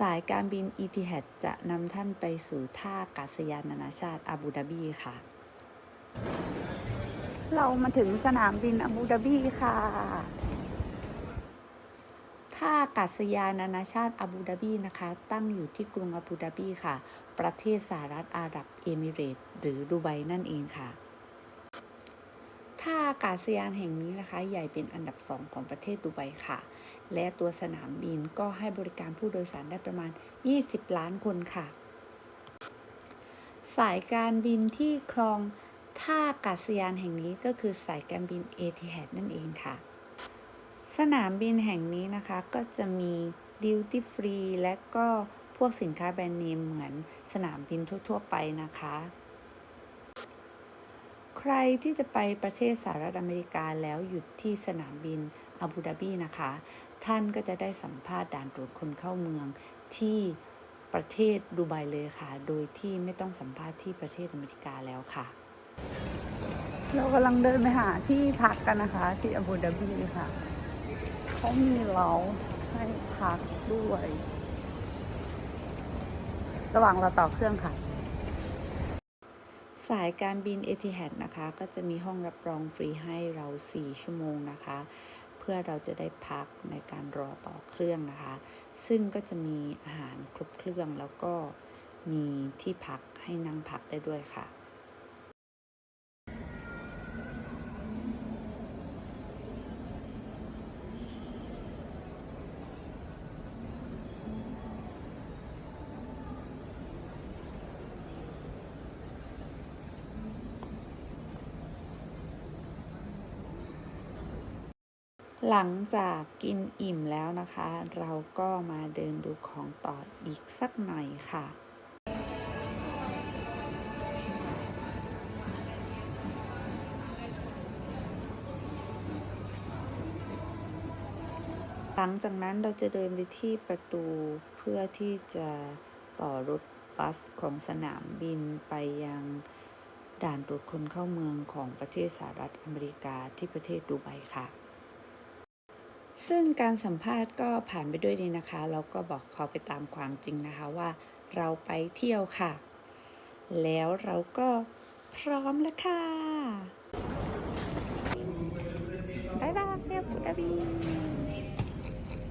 สายการบินอีทิฮัดจะนำท่านไปสู่ท่าอากาศยานนานาชาติอาบูดาบีค่ะ เรามาถึงสนามบินอาบูดาบีค่ะ ท่าอากาศยานนานาชาติอาบูดาบีนะคะ ตั้งอยู่ที่กรุงอาบูดาบีค่ะ ประเทศสหรัฐอาหรับเอมิเรตส์หรือดูไบนั่นเองค่ะ ท่าอากาศยานแห่งนี้นะคะ ใหญ่เป็นอันดับสองของประเทศดูไบค่ะ และตัวสนามบินก็ให้บริการผู้โดยสารได้ประมาณ 20 ล้านคนค่ะ สายการบินที่ครองท่าอากาศยานแห่งนี้ก็คือสายการบินเอทิฮัดนั่นเองค่ะ สนามบินแห่งนี้นะคะก็จะมีดิวตี้ฟรีและก็พวกสินค้าแบรนด์เนมเหมือนสนามบินทั่ว ๆ ไปนะคะ ใครที่จะไปประเทศสหรัฐอเมริกาแล้วหยุดที่สนามบินอาบูดาบีนะคะ ท่านก็จะได้สัมภาษณ์ด่านตรวจคนเข้าเมืองที่ประเทศดูไบเลยค่ะ โดยที่ไม่ต้องสัมภาษณ์ที่ประเทศอเมริกาแล้วค่ะ เรากำลังเดินไปหาที่พักกันนะคะ ที่อาบูดาบีค่ะ เขามีเราให้พักด้วย ระหว่างเราต่อเครื่องค่ะ สายการบินเอทิฮัดนะคะ ก็จะมีห้องรับรองฟรีให้เรา 4 ชั่วโมงนะคะ เพื่อเราจะได้พักในการรอต่อเครื่องนะคะ ซึ่งก็จะมีอาหารครบเครื่องแล้วก็มีที่พักให้นั่งพักได้ด้วยค่ะ หลังจากกินอิ่มแล้วนะคะ เราก็มาเดินดูของต่ออีกสักหน่อยค่ะหลังจากนั้นเราจะเดินไปที่ประตูเพื่อที่จะต่อรถบัสของสนามบินไปยังด่านตรวจคนเข้าเมืองของประเทศสหรัฐอเมริกาที่ประเทศดูไบค่ะ ซึ่งการสัมภาษณ์ก็ผ่านไปด้วยดีนะคะ เราก็บอกเขาไปตามความจริงนะคะว่าเราไปเที่ยวค่ะ แล้วเราก็พร้อมแล้วค่ะบ๊ายบายอาบูดาบี